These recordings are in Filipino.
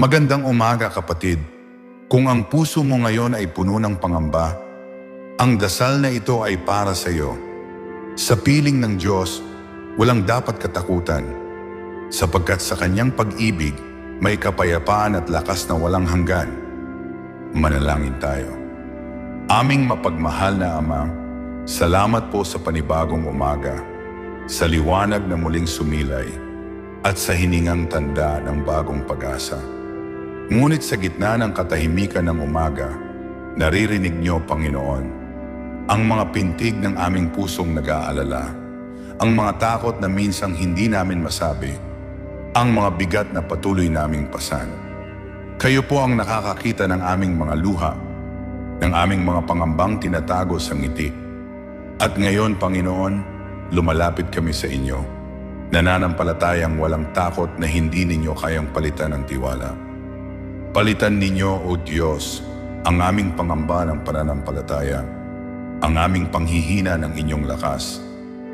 Magandang umaga kapatid. Kung ang puso mo ngayon ay puno ng pangamba, ang dasal na ito ay para sa iyo. Sa piling ng Diyos, walang dapat katakutan, sapagkat sa kanyang pag-ibig may kapayapaan at lakas na walang hanggan. Manalangin tayo. Aming mapagmahal na Ama, salamat po sa panibagong umaga, sa liwanag na muling sumilay, at sa hiningang tanda ng bagong pag-asa. Ngunit sa gitna ng katahimikan ng umaga, naririnig niyo, Panginoon, ang mga pintig ng aming pusong nag-aalala, ang mga takot na minsang hindi namin masabi, ang mga bigat na patuloy naming pasan. Kayo po ang nakakakita ng aming mga luha, ng aming mga pangambang tinatago sa ngiti. At ngayon, Panginoon, lumalapit kami sa inyo, nananampalatayang walang takot na hindi ninyo kayang palitan ng tiwala. Palitan ninyo, O Diyos, ang aming pangamba ng pananampalataya, ang aming panghihina ng inyong lakas,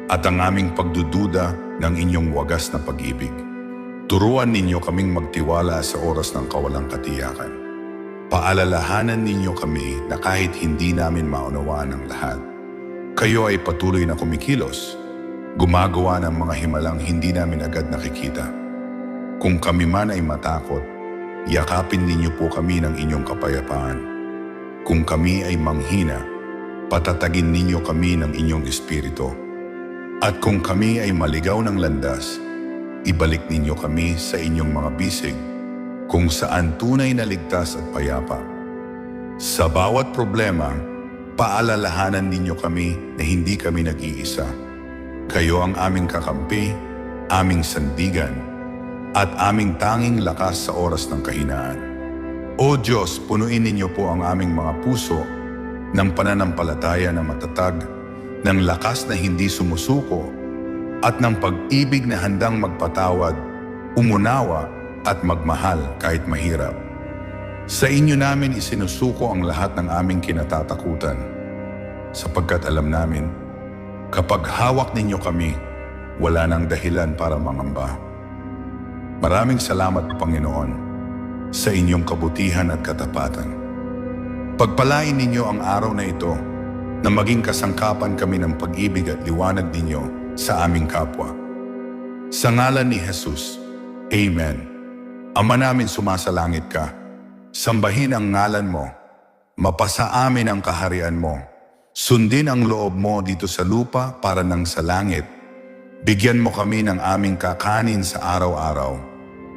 at ang aming pagdududa ng inyong wagas na pag-ibig. Turuan ninyo kaming magtiwala sa oras ng kawalang katiyakan. Paalalahanan ninyo kami na kahit hindi namin maunawaan ang lahat, kayo ay patuloy na kumikilos, gumagawa ng mga himalang hindi namin agad nakikita. Kung kami man ay matakot, yakapin ninyo po kami ng inyong kapayapaan. Kung kami ay manghina, patatagin ninyo kami ng inyong espiritu. At kung kami ay maligaw ng landas, ibalik ninyo kami sa inyong mga bisig kung saan tunay na ligtas at payapa. Sa bawat problema, paalalahanan ninyo kami na hindi kami nag-iisa. Kayo ang aming kakampi, aming sandigan, at aming tanging lakas sa oras ng kahinaan. O Diyos, punuin ninyo po ang aming mga puso ng pananampalataya na matatag, ng lakas na hindi sumusuko, at ng pag-ibig na handang magpatawad, umunawa at magmahal kahit mahirap. Sa inyo namin isinusuko ang lahat ng aming kinatatakutan, sapagkat alam namin, kapag hawak ninyo kami, wala nang dahilan para mangamba. Maraming salamat, Panginoon, sa inyong kabutihan at katapatan. Pagpalain ninyo ang araw na ito na maging kasangkapan kami ng pag-ibig at liwanag ninyo sa aming kapwa. Sa ngalan ni Jesus, Amen. Ama namin sumasalangit ka, sambahin ang ngalan mo, mapasa amin ang kaharian mo, sundin ang loob mo dito sa lupa para nang sa langit. Bigyan mo kami ng aming kakanin sa araw-araw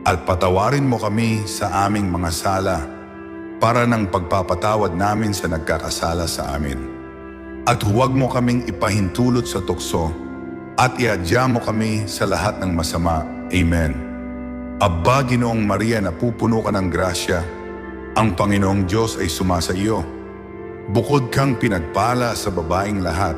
at patawarin mo kami sa aming mga sala para ng pagpapatawad namin sa nagkakasala sa amin. At huwag mo kaming ipahintulot sa tukso at iadya mo kami sa lahat ng masama. Amen. Abba, Ginoong Maria, napupuno ka ng grasya. Ang Panginoong Diyos ay sumasa iyo. Bukod kang pinagpala sa babaing lahat,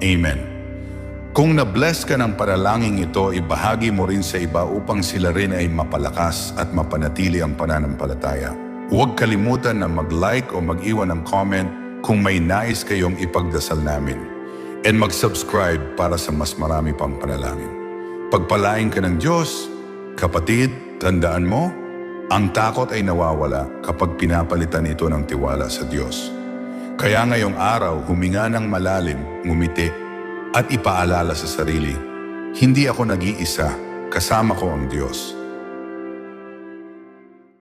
Amen. Kung na-bless ka ng panalangin ito, ibahagi mo rin sa iba upang sila rin ay mapalakas at mapanatili ang pananampalataya. Huwag kalimutan na mag-like o mag-iwan ng comment kung may nais kayong ipagdasal namin. And mag-subscribe para sa mas marami pang panalangin. Pagpalain ka ng Diyos, kapatid, tandaan mo, ang takot ay nawawala kapag pinapalitan ito ng tiwala sa Diyos. Kaya ngayong araw, huminga ng malalim, ngumiti, at ipaalala sa sarili, hindi ako nag-iisa, kasama ko ang Diyos.